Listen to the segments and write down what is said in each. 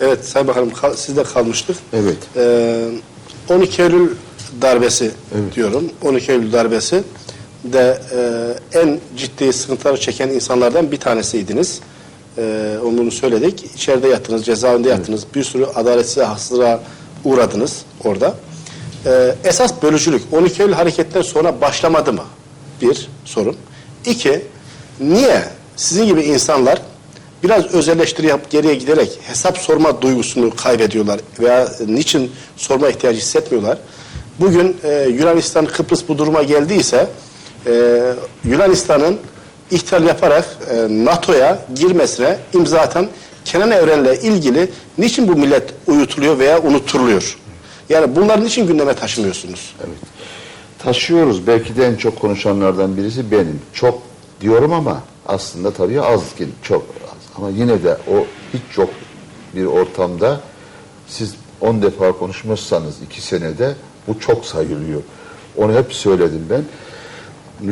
Evet Sayın Bakanım kal- sizde kalmıştık. Evet. Ee, 12 Eylül darbesi Evet. diyorum. 12 Eylül darbesi de e, en ciddi sıkıntıları çeken insanlardan bir tanesiydiniz. Ee, onu söyledik. İçeride yattınız, cezaevinde yattınız. Bir sürü adaletsiz haksızlığa uğradınız orada. Ee, esas bölücülük 12 Eylül hareketten sonra başlamadı mı? Bir sorun. İki, niye sizin gibi insanlar biraz özelleştiri yapıp geriye giderek hesap sorma duygusunu kaybediyorlar veya niçin sorma ihtiyacı hissetmiyorlar? Bugün e, Yunanistan, Kıbrıs bu duruma geldiyse e, Yunanistan'ın ihtilal yaparak e, NATO'ya girmesine imza atan Kenan Evren'le ilgili niçin bu millet uyutuluyor veya unutturuluyor? Yani bunları niçin gündeme taşımıyorsunuz? Evet. Taşıyoruz. Belki de en çok konuşanlardan birisi benim. Çok diyorum ama aslında tabii az çok. Ama yine de o hiç yok bir ortamda siz 10 defa konuşmuşsanız iki senede bu çok sayılıyor. Onu hep söyledim ben.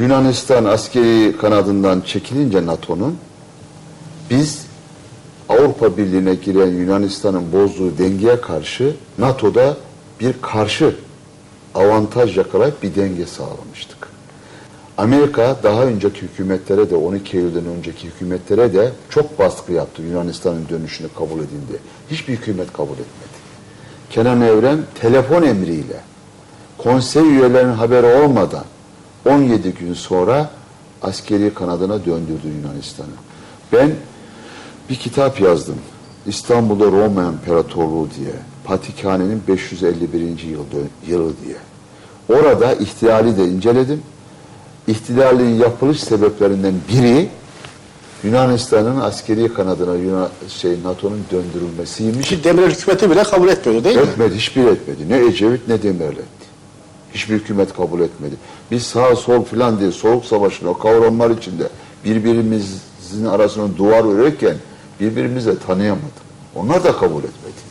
Yunanistan askeri kanadından çekilince NATO'nun biz Avrupa Birliği'ne giren Yunanistan'ın bozduğu dengeye karşı NATO'da bir karşı avantaj yakalayıp bir denge sağlamıştık. Amerika daha önceki hükümetlere de 12 Eylül'den önceki hükümetlere de çok baskı yaptı Yunanistan'ın dönüşünü kabul edin diye. Hiçbir hükümet kabul etmedi. Kenan Evren telefon emriyle konsey üyelerinin haberi olmadan 17 gün sonra askeri kanadına döndürdü Yunanistan'ı. Ben bir kitap yazdım. İstanbul'da Roma İmparatorluğu diye. Patrikhane'nin 551. yıl, yılı diye. Orada ihtilali de inceledim. İhtilalin yapılış sebeplerinden biri Yunanistan'ın askeri kanadına Yunan, şey NATO'nun döndürülmesiymiş. Ki Demirel hükümeti bile kabul etmiyordu değil mi? Etmedi, hiçbir etmedi. Ne Ecevit ne Demirel etti. Hiçbir hükümet kabul etmedi. Biz sağ sol filan diye soğuk savaşın o kavramlar içinde birbirimizin arasına duvar örerken birbirimizi tanıyamadık. Onlar da kabul etmedi.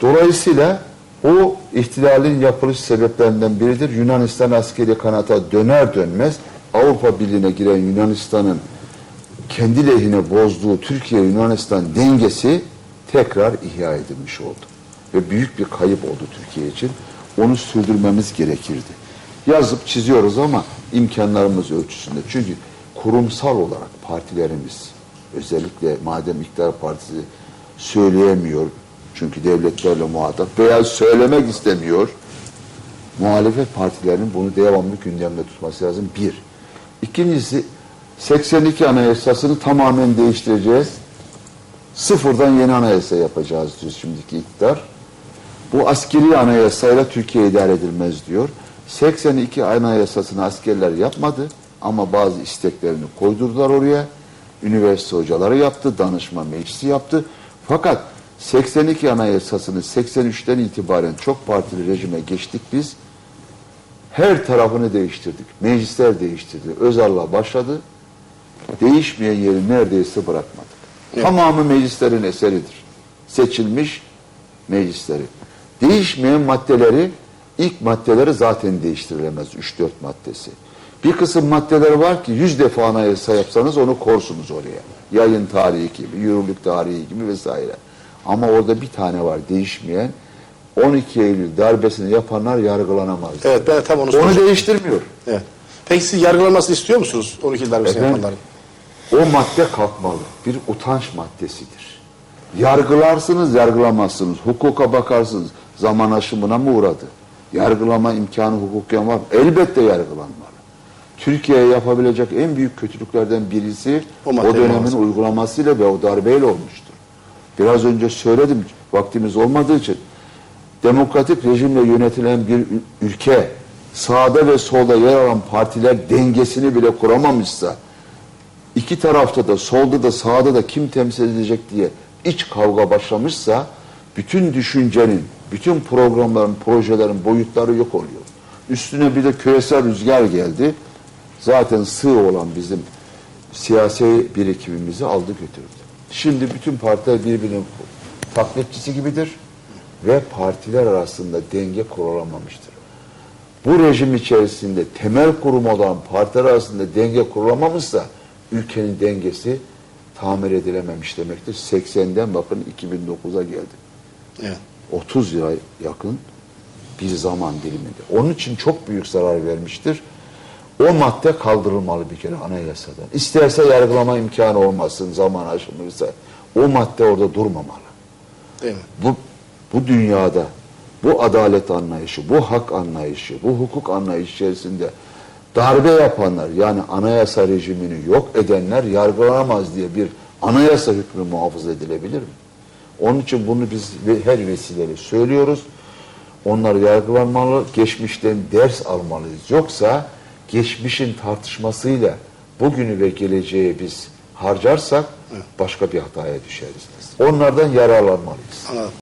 Dolayısıyla o ihtilalin yapılış sebeplerinden biridir. Yunanistan askeri kanata döner dönmez Avrupa Birliği'ne giren Yunanistan'ın kendi lehine bozduğu Türkiye-Yunanistan dengesi tekrar ihya edilmiş oldu. Ve büyük bir kayıp oldu Türkiye için. Onu sürdürmemiz gerekirdi. Yazıp çiziyoruz ama imkanlarımız ölçüsünde. Çünkü kurumsal olarak partilerimiz, özellikle madem iktidar partisi söyleyemiyor, çünkü devletlerle muhatap veya söylemek istemiyor, muhalefet partilerinin bunu devamlı gündemde tutması lazım. Bir. İkincisi 82 anayasasını tamamen değiştireceğiz. Sıfırdan yeni anayasa yapacağız diyor şimdiki iktidar. Bu askeri anayasayla Türkiye idare edilmez diyor. 82 anayasasını askerler yapmadı ama bazı isteklerini koydurdular oraya. Üniversite hocaları yaptı, danışma meclisi yaptı. Fakat 82 anayasasını 83'ten itibaren çok partili rejime geçtik biz. Her tarafını değiştirdik. Meclisler değiştirdi. Özal'la başladı. Değişmeyen yeri neredeyse bırakmadık. Evet. Tamamı meclislerin eseridir. Seçilmiş meclisleri. Değişmeyen maddeleri, ilk maddeleri zaten değiştirilemez. 3-4 maddesi. Bir kısım maddeler var ki 100 defa anayasa yapsanız onu korsunuz oraya. Yayın tarihi gibi, yürürlük tarihi gibi vesaire. Ama orada bir tane var değişmeyen. 12 Eylül darbesini yapanlar yargılanamaz. Evet ben de tam onu Onu soracağım. değiştirmiyor. Evet. Peki siz yargılanmasını istiyor musunuz 12 yıl darbesi Efendim? yapanların? O madde kalkmalı. Bir utanç maddesidir. Yargılarsınız, yargılamazsınız. Hukuka bakarsınız. Zaman aşımına mı uğradı? Yargılama imkanı hukuken var mı? Elbette yargılanmalı. Türkiye'ye yapabilecek en büyük kötülüklerden birisi O o, madde dönemin uygulamasıyla ve o darbeyle olmuştur. Biraz önce söyledim, vaktimiz olmadığı için. Demokratik rejimle yönetilen bir ül- ülke, sağda ve solda yer alan partiler dengesini bile kuramamışsa, iki tarafta da solda da sağda da kim temsil edecek diye iç kavga başlamışsa bütün düşüncenin, bütün programların, projelerin boyutları yok oluyor. Üstüne bir de küresel rüzgar geldi. Zaten sığ olan bizim siyasi birikimimizi aldı götürdü. Şimdi bütün partiler birbirinin taklitçisi gibidir ve partiler arasında denge kurulamamıştır. Bu rejim içerisinde temel kurum olan partiler arasında denge kurulamamışsa ülkenin dengesi tamir edilememiş demektir. 80'den bakın 2009'a geldi. Evet. 30 yıla yakın bir zaman diliminde. Onun için çok büyük zarar vermiştir. O madde kaldırılmalı bir kere anayasadan. İsterse yargılama imkanı olmasın zaman aşılırsa. O madde orada durmamalı. Değil mi? Bu, bu dünyada bu adalet anlayışı, bu hak anlayışı, bu hukuk anlayışı içerisinde darbe yapanlar yani anayasa rejimini yok edenler yargılanamaz diye bir anayasa hükmü muhafaza edilebilir mi? Onun için bunu biz her vesileyle söylüyoruz. Onlar yargılanmalı, geçmişten ders almalıyız. Yoksa geçmişin tartışmasıyla bugünü ve geleceği biz harcarsak başka bir hataya düşeriz. Onlardan yararlanmalıyız. Anladım.